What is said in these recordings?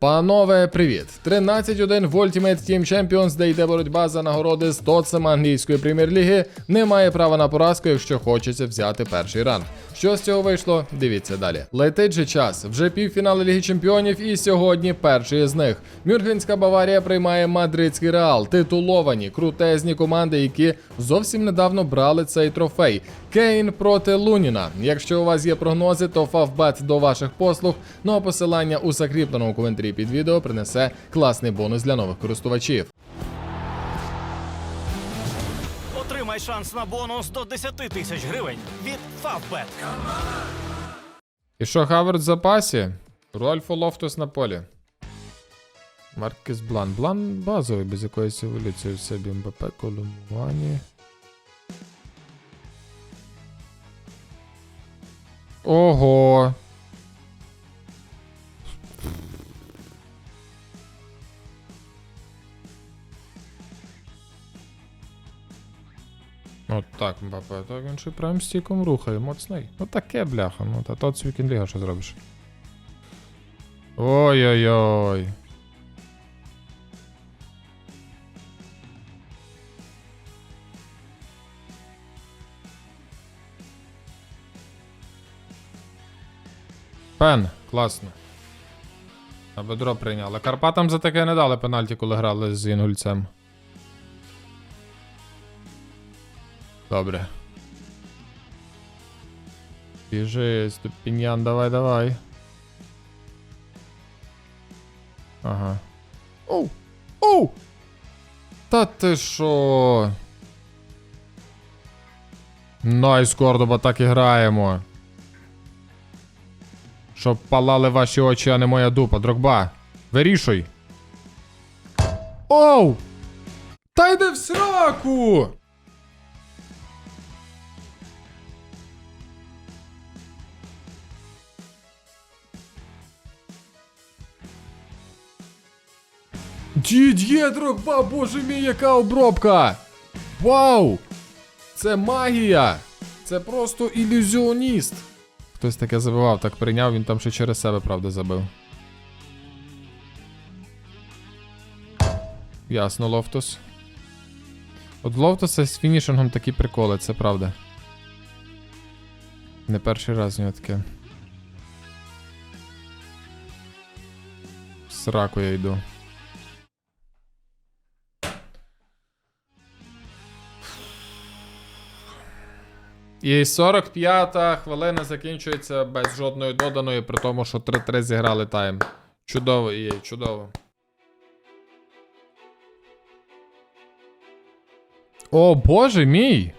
Панове, привіт! 13-1 в Ultimate Team Champions, де йде боротьба за нагороди з тоцем англійської прем'єр-ліги, не має права на поразку, якщо хочеться взяти перший ранг. Що з цього вийшло? Дивіться далі. Летить же час. Вже півфінали Ліги Чемпіонів, і сьогодні перший з них. Мюнхенська Баварія приймає мадридський реал, титуловані, крутезні команди, які зовсім недавно брали цей трофей. Кейн проти Луніна. Якщо у вас є прогнози, то Фавбет до ваших послуг. Ну а посилання у закріпленому коментарі під відео принесе класний бонус для нових користувачів. Отримай шанс на бонус до 10 тисяч гривень від Favbet. І що Хаверт в запасі? Рольфо Лофтус на полі. Маркес Блан. Блан базовий, без якоїсь еволюції в собі. МБП, Колумбані. Ого. От так, Мбапе, так він ще прям стіком рухає, моцний. Ну таке бляха, ну та тот Вікінліга, що зробиш. Ой-ой-ой. Пен, класно. На бедро прийняли. Карпатам за таке не дали пенальті, коли грали з інгульцем. Добре. Біжи, ступіньян, давай, давай. Ага. Оу! Оу! Та ти шо? Найс, Кордоба, так і граємо. Щоб палали ваші очі, а не моя дупа. Дрогба. Вирішуй. Оу! Та йди в сраку! Дід'є, Дрогба, боже мій, яка обробка! Вау! Це магія! Це просто ілюзіоніст! Хтось таке забивав, так прийняв, він там ще через себе, правда, забив. Ясно, Лофтус. От Лофтуса з фінішингом такі приколи, це правда. Не перший раз в нього таке. Сраку я йду. І 45-та хвилина закінчується без жодної доданої, при тому, що 3-3 зіграли тайм. Чудово, є, чудово. О, боже мій!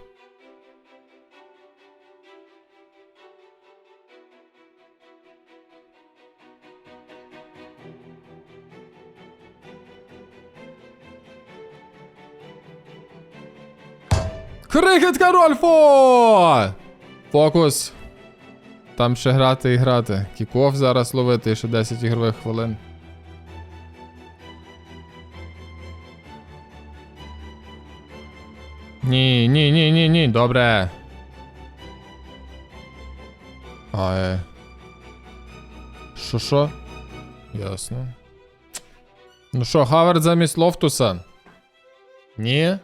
Крикетка Рольфо! Фокус. Там ще грати і грати. Кіков зараз ловити ще 10 ігрових хвилин. Ні, ні, ні, ні, ні, добре. Ай. Що що? Ясно. Ну що, Хаверд замість Лофтуса? Ні?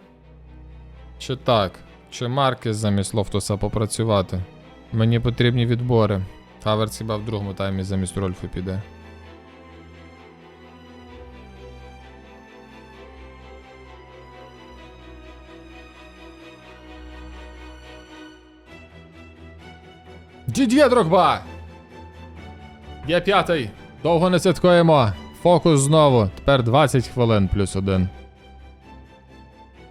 Чи так? Чи Маркес замість Лофтуса попрацювати? Мені потрібні відбори. Хаверц хіба в другому таймі замість Рольфу піде. Дід'є Дрогба! Є п'ятий. Довго не святкуємо. Фокус знову. Тепер 20 хвилин плюс один.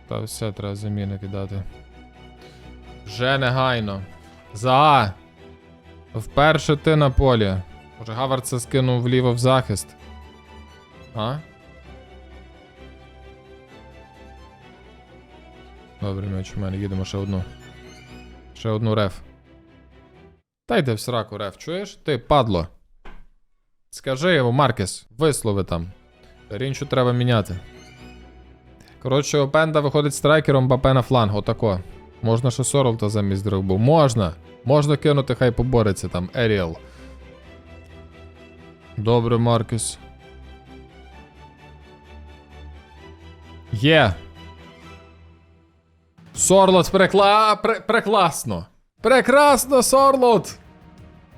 Та все, треба заміни кидати. Вже негайно. За Вперше ти на полі. Може Гавард це скинув вліво в захист. А? Добре, м'яч у мене їдемо ще одну. Ще одну реф. Та йди в сраку, реф, чуєш? Ти, падло. Скажи йому, Маркес, вислови там. Рінчу треба міняти. Коротше, Опенда виходить страйкером Бапе на фланг, отако. Можна ще Соролта замість Дрогбу. Можна! Можна кинути, хай побореться там, Еріал. Добре, Маркес. Є! Сорлот прекла... прекрасно! Прекрасно, Сорлот!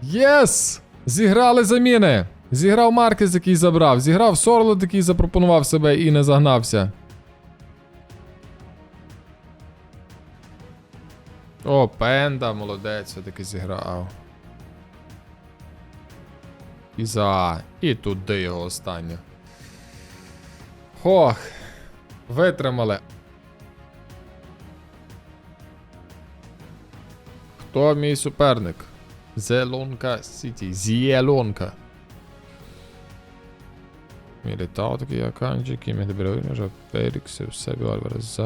Єс! Зіграли заміни! Зіграв Маркес, який забрав, зіграв Сорлот, який запропонував себе і не загнався. О, Пенда, молодець, все-таки зіграв. І за. І туди його останнє. Ох. Витримали. Хто мій суперник? Зелонка Сіті. Зєлонка. Militao такий Аканджик, і Медбройна, вже Фелікс, все Альварес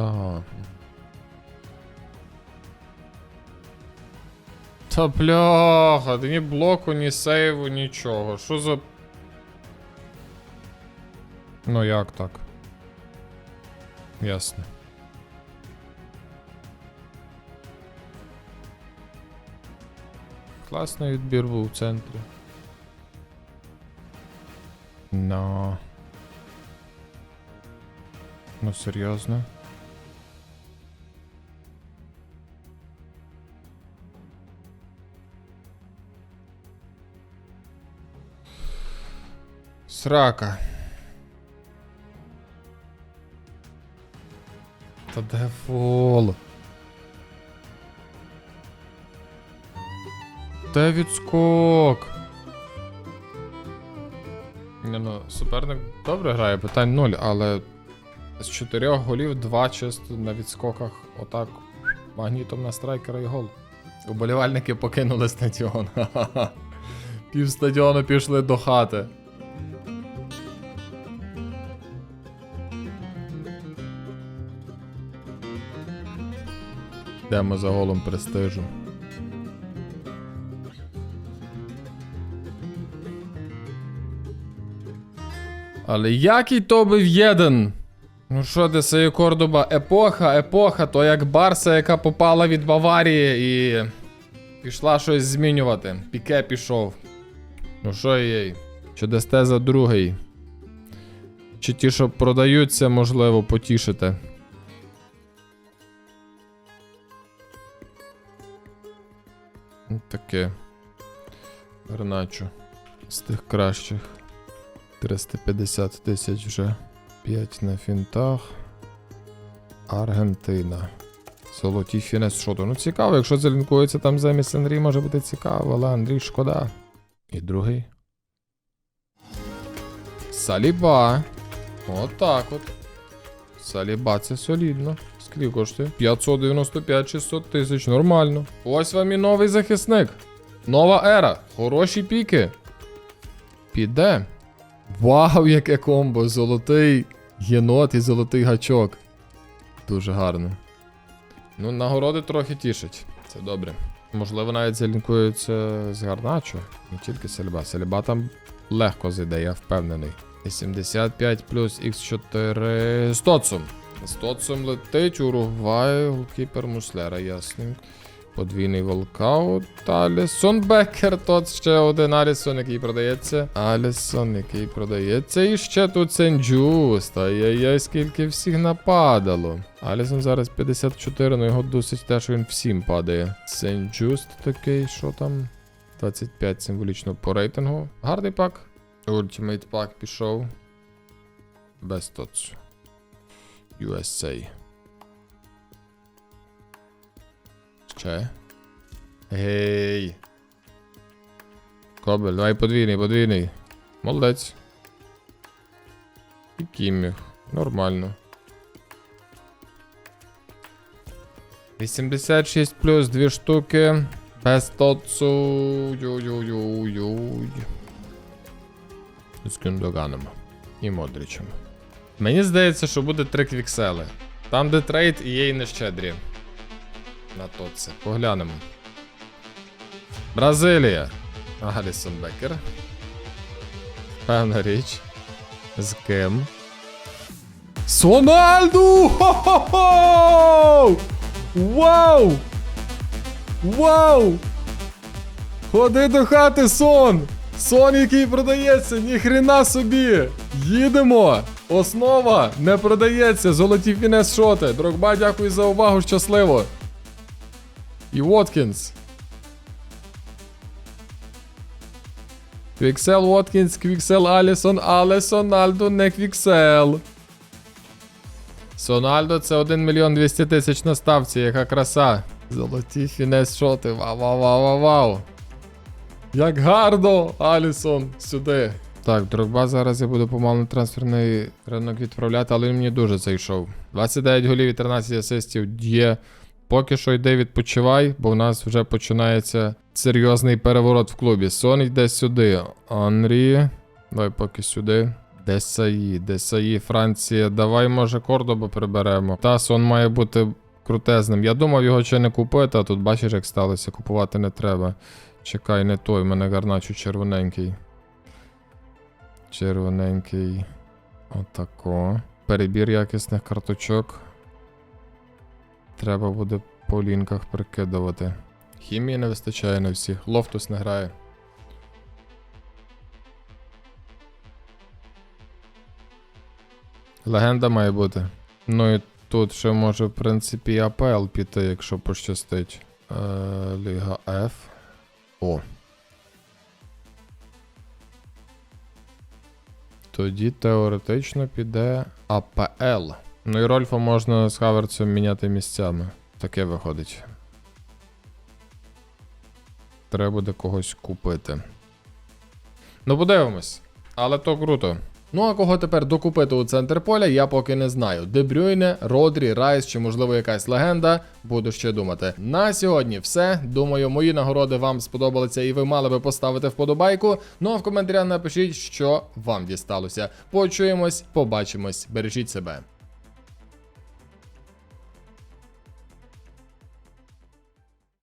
Та бляха, ні блоку, ні сейву, нічого. Що за. Ну як так? Ясно. Класний відбір був в центрі. Но. Ну серйозно. Срака. Та де фол? Де відскок? Не, ну, суперник добре грає, питань 0, але з чотирьох голів два чисто на відскоках отак магнітом на страйкера і гол. Уболівальники покинули стадіон. Пів стадіону пішли до хати. Йдемо за голом престижу. Але який то був єден? Ну що ти, Сею Кордоба, епоха, епоха, то як Барса, яка попала від Баварії і пішла щось змінювати. Піке пішов. Ну що їй? Чи дасте за другий? Чи ті, що продаються, можливо, потішите? Ну, Таке. Гарначо. З тих кращих. 350 тисяч вже. 5 на фінтах. Аргентина. Золоті фінес шоту. Ну цікаво, якщо залінкується там замість Андрій, може бути цікаво, але Андрій шкода. І другий. Саліба. Отак от. Саліба це солідно. Скільки коштує? 595-600 тисяч. Нормально. Ось вам і новий захисник. Нова ера. Хороші піки. Піде. Вау, яке комбо! Золотий єнот і золотий гачок. Дуже гарно. Ну, нагороди трохи тішать. Це добре. Можливо, навіть залінкуються з Гарначо. Не тільки Сельба. Сельба там легко зайде, я впевнений. 85 плюс Х4 з Тоцом. З Тоцом летить Уругвай, голкіпер Муслера, ясним. Подвійний волкаут. Алісон Беккер, тот ще один Алісон, який продається. Алісон, який продається. І ще тут Сенджуст. Ай-яй-яй, скільки всіх нападало. Алісон зараз 54, ну його досить те, що він всім падає. Сенджуст такий, що там? 25 символічно по рейтингу. Гарний пак. Ультимейт пак пішов. Без тоцу. USA. Ще. Гей. Кобель, давай подвійний, подвійний. Молодець. І кіміх. Нормально. 86 плюс 2 штуки. Без тоцу. Ю-ю-ю-ю. З Гюндоганом. І Модричем. Мені здається, що буде три квіксели. Там, де трейд і є і не щедрі. На то це. Поглянемо. Бразилія. Алісон Бекер. Певна річ. З ким? Сональду! Хо-хо-хо! Вау! Вау! Ходи до хати, сон! Сон, який продається, ніхрена собі! Їдемо! Основа не продається. Золоті фінес шоти. Дрогба, дякую за увагу. Щасливо. І Воткінс. Квіксел Воткінс, Квіксел Алісон, але Сональдо не Квіксел. Сональдо це 1 мільйон 200 тисяч на ставці, яка краса. Золоті фінес шоти. Вау, вау, вау, вау, вау. Як гарно, Алісон, сюди. Так, Дрогба зараз я буду помалу трансферний ринок відправляти, але він мені дуже зайшов. 29 голів і 13 асистів є. Поки що йди відпочивай, бо в нас вже починається серйозний переворот в клубі. Сон йде сюди. Анрі. Давай поки сюди. Десаї, Десаї, Франція. Давай, може, Кордобу приберемо. Та сон має бути крутезним. Я думав його ще не купити, а тут бачиш, як сталося. Купувати не треба. Чекай, не той, в мене гарначу червоненький. Червоненький. Отако. Перебір якісних карточок. Треба буде по лінках прикидувати. Хімії не вистачає на всіх. Лофтус не грає. Легенда має бути. Ну і тут ще може, в принципі, і АПЛ піти, якщо пощастить. Е, Ліга F. О. Тоді теоретично піде АПЛ. Ну і Рольфа можна з Хаверцем міняти місцями. Таке виходить. Треба буде когось купити. Ну, подивимось. Але то круто. Ну а кого тепер докупити у центр поля, я поки не знаю. Дебрюйне, Родрі, Райс чи можливо якась легенда. Буду ще думати. На сьогодні все. Думаю, мої нагороди вам сподобалися і ви мали би поставити вподобайку. Ну а в коментарях напишіть, що вам дісталося. Почуємось, побачимось, бережіть себе.